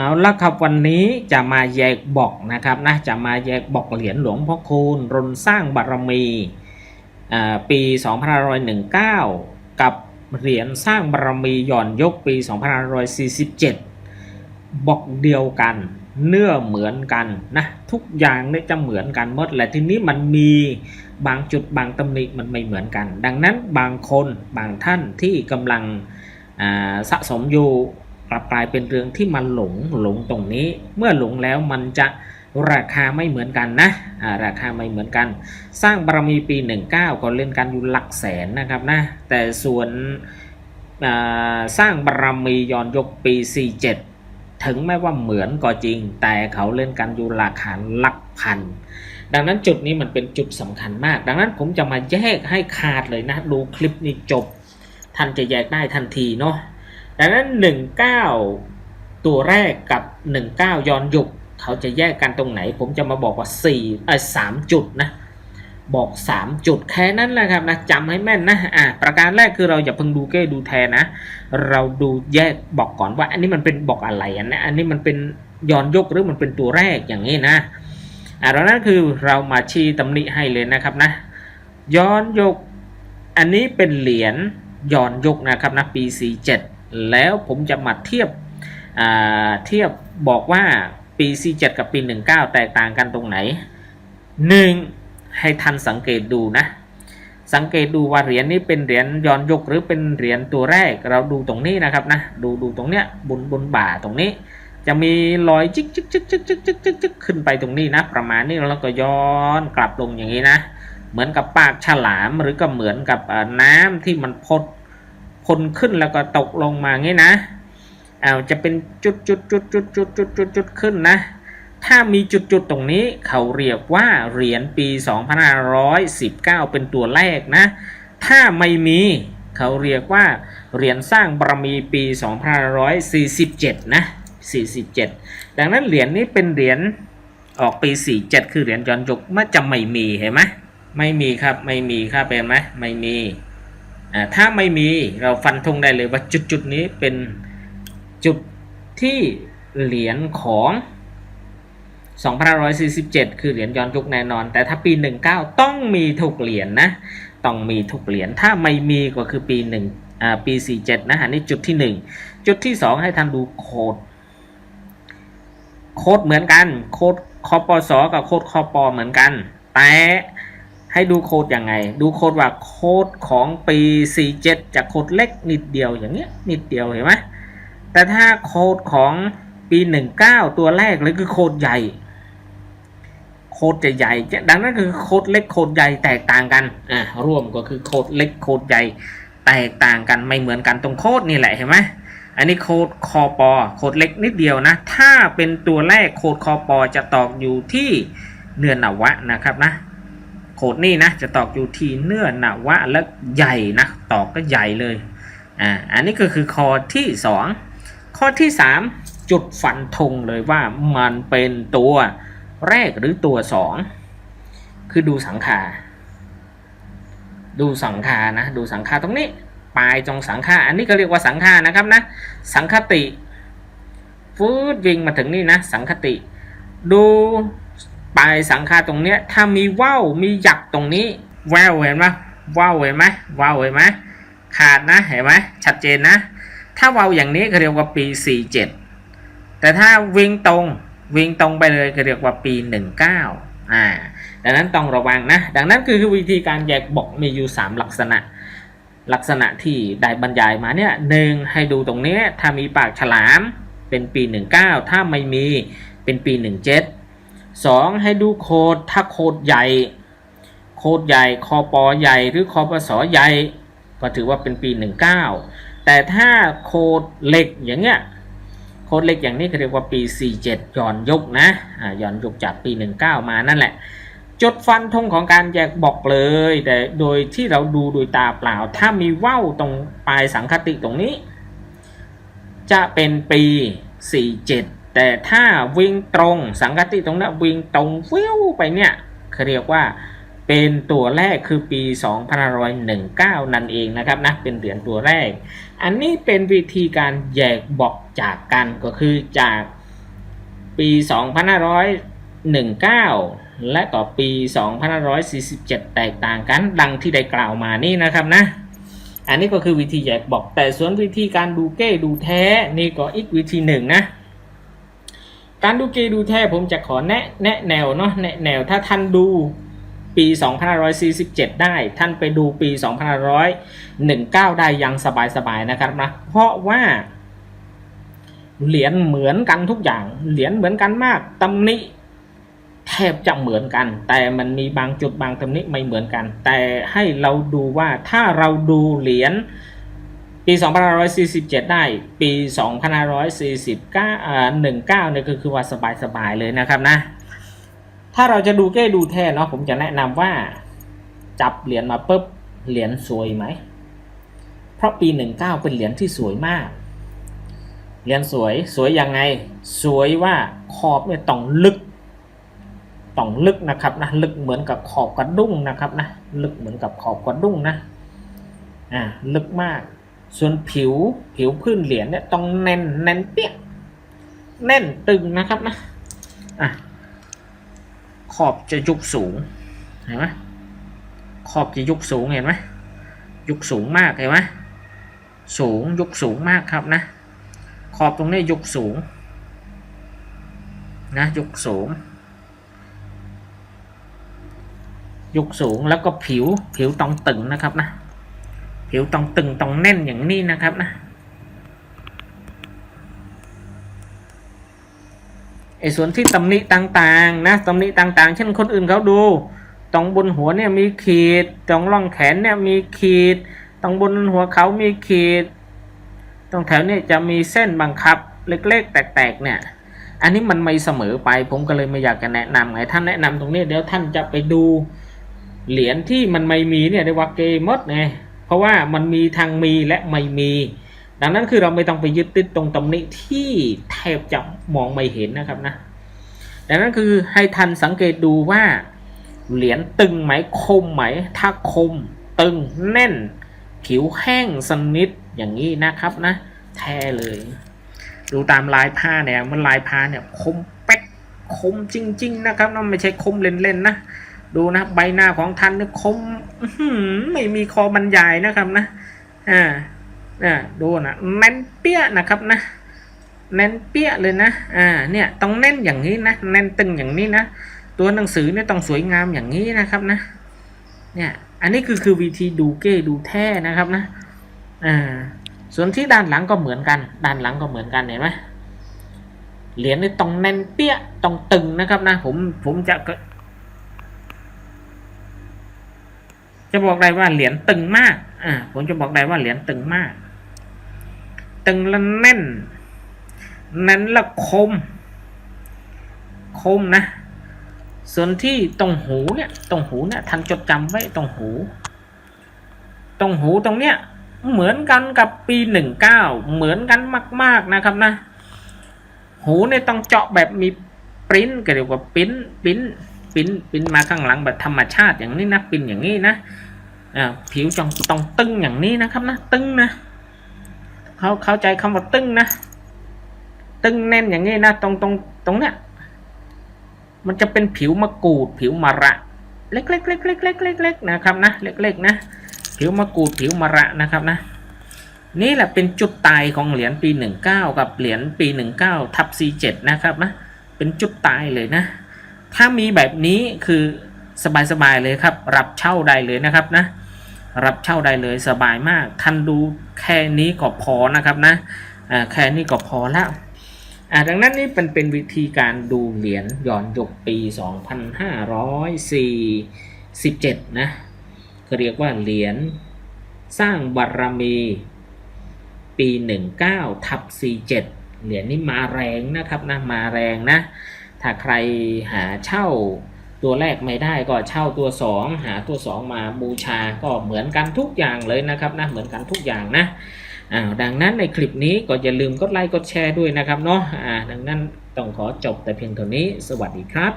เอาละครับวันนี้จะมาแยกบอกนะครับนะจะมาแยกบอกเหรียญหลวงพ่อคูณรนสร้างบารมีปี2519 กับเหรียญสร้างบารมีย่อนยกปี2547 บอกเดียวกันเนื้อเหมือนกันนะทุกอย่างเนี่ยจะเหมือนกันหมดแหละทีนี้มันมีบางจุดบางตำหนิมันไม่เหมือนกัน ดังนั้นบางคนบางท่านที่กำลังสะสมอยู่ กลับกลายเป็นเรื่องที่มันหลงหลงตรงนี้ เมื่อหลงแล้วมันจะราคาไม่เหมือนกันนะราคาไม่เหมือนกัน สร้างบารมีปี 19 ก็เล่นกันอยู่หลักแสนนะครับนะ แต่ส่วนสร้างบารมีย้อนยกปี 47 ถึงแม้ว่าเหมือนก็จริง แต่เขาเล่นกันอยู่ราคาหลักพัน ดังนั้นจุดนี้มันเป็นจุดสำคัญมาก ดังนั้นผมจะมาแยกให้ขาดเลยนะ ดูคลิปนี้จบ ท่านจะแยกได้ทันทีเนาะ ดังนั้น 19 ตัวแรกกับ 19 ย้อนยุคเขาจะแยกกันตรงไหน ผมจะมาบอกว่า4เออ3จุดนะบอก 3 จุดแค่นั้นแหละครับนะจำให้แม่นนะอ่าประการแรกคือเราอย่าเพิ่งดูเก้ดูแทนนะ เราดูแยกบอกก่อนว่า อันนี้มันเป็นบอกอะไรอันนะอันนี้มันเป็นย้อนยกหรือมันเป็นตัวแรกอย่างนี้นะอ่าแล้วนั่นคือเรามาชี้ตำหนิให้เลยนะครับนะ ย้อนยก อันนี้เป็นเหรียญย้อนยกนะครับนะปี 47 แล้วผมจะมาเทียบเทียบบอกว่าปี 47 กับปี 19 แตกต่างกันตรงไหน 1. ให้ท่านสังเกตดูนะ สังเกตดูว่าเหรียญนี้เป็นเหรียญย้อนยกหรือเป็นเหรียญตัวแรก เราดูตรงนี้นะครับนะ ดูดูตรงเนี้ยบนบนบ่าตรงนี้ จะมีรอยจิกจิกจิกจิกจิกจิกจิกจิกขึ้นไปตรงนี้นะ ประมาณนี้แล้วก็ย้อนกลับลงอย่างนี้นะ เหมือนกับปากฉลามหรือก็เหมือนกับน้ำที่มันพด พ่นขึ้นแล้วก็ตกลงมางี้นะเอาจะเป็นจุดจุดจุดจุดจุดจุดจุดจุดขึ้นนะ ถ้ามีจุดจุดตรงนี้เขาเรียกว่าเหรียญปี 2519 เป็นตัวแรกนะ ถ้าไม่มีเขาเรียกว่าเหรียญสร้างบารมีปี 2547 นะ 47 ดังนั้นเหรียญนี้เป็นเหรียญออกปี 47 คือเหรียญย้อนยุคมันจะไม่มีเห็นไหมไม่มีครับไม่มีครับเป็นไหมไม่มี ถ้าไม่มีเราฟันธงได้เลยว่าจุดจุดๆนี้เป็นจุดที่เหรียญของ2547 คือเหรียญย้อนยุคแน่นอน แต่ถ้าปี 19 ต้องมีทุกเหรียญนะต้องมีทุกเหรียญ ถ้าไม่มีก็คือปี1อ่าปี 47 นะอันนี้จุดที่ 1 จุดที่ 2 ให้ท่านดูโคด โคดเหมือนกัน โคดคอปสอกับโคดคอปเหมือนกัน แต่ ให้ดูโค้ดยังไง ดูโค้ดว่าโค้ดของปี 47 จากโค้ดเล็กนิดเดียวอย่างเงี้ยนิดเดียวเห็นไหมแต่ถ้าโค้ดของปี 19 ตัวแรกเลยคือโค้ดใหญ่ โค้ดจะใหญ่ดังนั้นคือโค้ดเล็กโค้ดใหญ่แตกต่างกันอ่าร่วมก็คือโค้ดเล็กโค้ดใหญ่แตกต่างกันไม่เหมือนกันตรงโค้ดนี่แหละเห็นไหมอันนี้โค้ดคอปอโค้ดเล็กนิดเดียวนะ ถ้าเป็นตัวแรกโค้ดคอปอจะตอกอยู่ที่เนื้อนวะนะครับนะ โค้ดนี่นะจะตอกอยู่ที่เนื้อหนาวะและใหญ่นะตอกก็ใหญ่เลยอ่าอันนี้ก็คือข้อที่ 2 ข้อที่ 3 จุดฟันธงเลยว่ามันเป็นตัวแรกหรือตัว 2 คือดูสังขาดูสังขานะดูสังขาตรงนี้ปลายตรงสังขาอันนี้ก็เรียกว่าสังขานะครับนะสังคติฟืดวิ่งมาถึงนี่นะสังคติ ดู ปลายสังขาตรงเนี้ยถ้ามีว่าวมีหยักตรงนี้แววเห็นไหมว่าวเห็นไหมว่าวเห็นไหมขาดนะเห็นไหมชัดเจนนะ ถ้าว่าวอย่างนี้เรียกว่าปี 47 แต่ถ้าวิ่งตรงวิ่งตรงไปเลยเรียกว่าปี 19อ่าดังนั้นต้องระวังนะ ดังนั้นคือวิธีการแยกบอกมีอยู่ 3 ลักษณะ ลักษณะที่ได้บรรยายมาเนี่ยหนึ่งให้ดูตรงนี้ถ้ามีปากฉลามเป็นปี 19 ถ้าไม่มีเป็นปี 17 2 ให้ดูโคดถ้าโคดใหญ่ โคดใหญ่คอปอใหญ่หรือคอปสอใหญ่ ก็ถือว่าเป็นปี 19 แต่ถ้าโคดเล็กอย่างเงี้ยโคดเล็กอย่างนี้เขาเรียกว่าปี 47ย้อนยุคนะอ่าย้อนยุคจากปี 19 มานั่นแหละ จดฟันธงของการแยกบอกเลย แต่โดยที่เราดูโดยตาเปล่า ถ้ามีว่าวตรงปลายสังคติตรงนี้ จะเป็นปี 47 แต่ถ้าวิ่งตรงสังคติตรงนั้นวิ่งตรงวิวไปเนี่ยเขาเรียกว่าเป็นตัวแรกคือปี 2519 นั่นเองนะครับนะเป็นเหรียญตัวแรก อันนี้เป็นวิธีการแยกบอกจากกันก็คือจากปี 2519 และก็ปี 2547 แตกต่างกันดังที่ได้กล่าวมานี่นะครับนะอันนี้ก็คือวิธีแยกบอกแต่ส่วนวิธีการดูเก้ดูแท้นี่ก็อีกวิธีหนึ่งนะ การดูเกดูแท้ผมจะขอแนะแนะแนวเนาะแนะแนวถ้าท่านดูปี 2547 ได้ ท่านไปดูปี 2519 ได้ยังสบายๆนะครับนะเพราะว่าเหรียญเหมือนกันทุกอย่าง เหรียญเหมือนกันมากตำหนิแทบจะเหมือนกัน แต่มันมีบางจุดบางตำหนิไม่เหมือนกัน แต่ให้เราดูว่าถ้าเราดูเหรียญ ปี2547 ได้ ปี2549อ่า19เนี่ยก็คือว่าสบายๆเลยนะครับนะ ถ้าเราจะดูเก้ดูแท้เนาะผมจะแนะนำว่าจับเหรียญมาปุ๊บเหรียญสวยไหม เพราะปี 19 เป็นเหรียญที่สวยมากเหรียญสวยสวยยังไง สวยว่าขอบเนี่ยต้องลึกต้องลึกนะครับนะลึกเหมือนกับขอบกระดุ้งนะครับนะลึกเหมือนกับขอบกระดุ้งนะอ่าลึกมาก ส่วนผิวผิวพื้นเหรียญเนี่ยต้องแน่นแน่นเปี้ยแน่นตึงนะครับนะอะขอบจะยุกสูงเห็นไหมขอบจะยุกสูงเห็นไหมยุกสูงมากเห็นไหมสูงยุกสูงมากครับนะขอบตรงนี้ยุกสูงนะยุกสูงยุกสูงแล้วก็ผิวผิวต้องตึงนะครับนะ ผิวต้องตึงต้องแน่นอย่างนี้นะครับนะไอ้ส่วนที่ตำหนิต่างๆนะตำหนิต่างๆ เช่นคนอื่นเขาดูตรงบนหัวเนี่ยมีขีดตรงร่องแขนเนี่ยมีขีดตรงบนหัวเขามีขีด ตรงแถวเนี่ยจะมีเส้นบังคับเล็กๆ แตกๆเนี่ย อันนี้มันไม่เสมอไปผมก็เลยไม่อยากจะแนะนำไงท่านแนะนำตรงนี้เดี๋ยวท่านจะไปดูเหรียญที่มันไม่มีเนี่ยเรียกว่าเกมดไง เพราะว่ามันมีทางมีและไม่มี ดังนั้นคือเราไม่ต้องไปยึดติดตรงตำหนิที่แทบจะมองไม่เห็นนะครับนะดังนั้นคือให้ทันสังเกตดูว่าเหรียญตึงไหมคมไหม ถ้าคม ตึงแน่น ผิวแห้งสนิทอย่างนี้นะครับนะ แท้เลย ดูตามลายผ้าเนี่ยมันลายผ้าเนี่ยคมเป๊กคมจริง ๆ นะครับนะไม่ใช่คมเล่นๆนะ ดูนะใบหน้าของท่านนี่คมไม่มีคอบรรยายนะครับนะอ่าอ่าดูนะแน่นเปี้ยนะครับนะแน่นเปี้ยเลยนะอ่าเนี่ยต้องแน่นอย่างนี้นะแน่นตึงอย่างนี้นะตัวหนังสือเนี่ยต้องสวยงามอย่างนี้นะครับนะเนี่ยอันนี้คือคือวิธีดูเก้ดูแท้นะครับนะอ่าส่วนที่ด้านหลังก็เหมือนกัน ด้านหลังก็เหมือนกันเห็นไหมเหรียญนี่ต้องแน่นเปี้ยต้องตึงนะครับนะผมผมจะ จะบอกได้ว่าเหรียญตึงมาก อ่า ผมจะบอกได้ว่าเหรียญตึงมาก ตึงและแน่นแน่นและคม คมนะ ส่วนที่ตรงหูเนี่ย ตรงหูเนี่ยท่านจดจำไว้ตรงหู ตรงหูตรงเนี้ย เหมือนกันกับปีหนึ่งเก้าเหมือนกันมาก ๆนะครับนะ หูเนี่ยต้องเจาะแบบมีปริ้นก็เรียกว่าปริ้นปริ้นปิ้นปิ้นมาข้างหลังแบบธรรมชาติอย่างนี้นะปิ้นอย่างนี้นะ อ่าผิวจองต้องตึงอย่างนี้นะครับนะตึงนะเขาเข้าใจคำว่าตึงนะ ตึงแน่นอย่างนี้นะตรงตรงตรงเนี้ยมันจะเป็นผิวมะกรูด ผิวมะระ เล็กๆเล็กๆเล็กๆเล็กๆนะครับนะเล็กๆนะผิวมะกรูดผิวมะระนะครับนะนี่แหละเป็นจุดตายของเหรียญปี 19 กับเหรียญปี 19ทับ47นะครับนะเป็นจุดตายเลยนะ ถ้ามีแบบนี้คือสบายๆเลยครับ รับเช่าได้เลยนะครับนะ รับเช่าได้เลยสบายมากท่านดูแค่นี้ก็พอนะครับนะแค่นี้ก็พอแล้วดังนั้นนี่เป็นเป็นวิธีการดูเหรียญย้อนยุคปี 2547 นะเขาเรียกว่าเหรียญสร้างบารมีปี 19ทับ47 เหรียญนี้มาแรงนะครับนะมาแรงนะ ถ้าใครหาเช่า ตัวแรกไม่ได้ก็เช่าตัว 2 หาตัว 2 มาบูชาก็เหมือนกันทุกอย่างเลยนะครับนะเหมือนกันทุกอย่างนะอ่าดังนั้นในคลิปนี้ก็อย่าลืมกดไลค์กดแชร์ด้วยนะครับเนาะอ่าดังนั้นต้องขอจบแต่เพียงเท่านี้สวัสดีครับ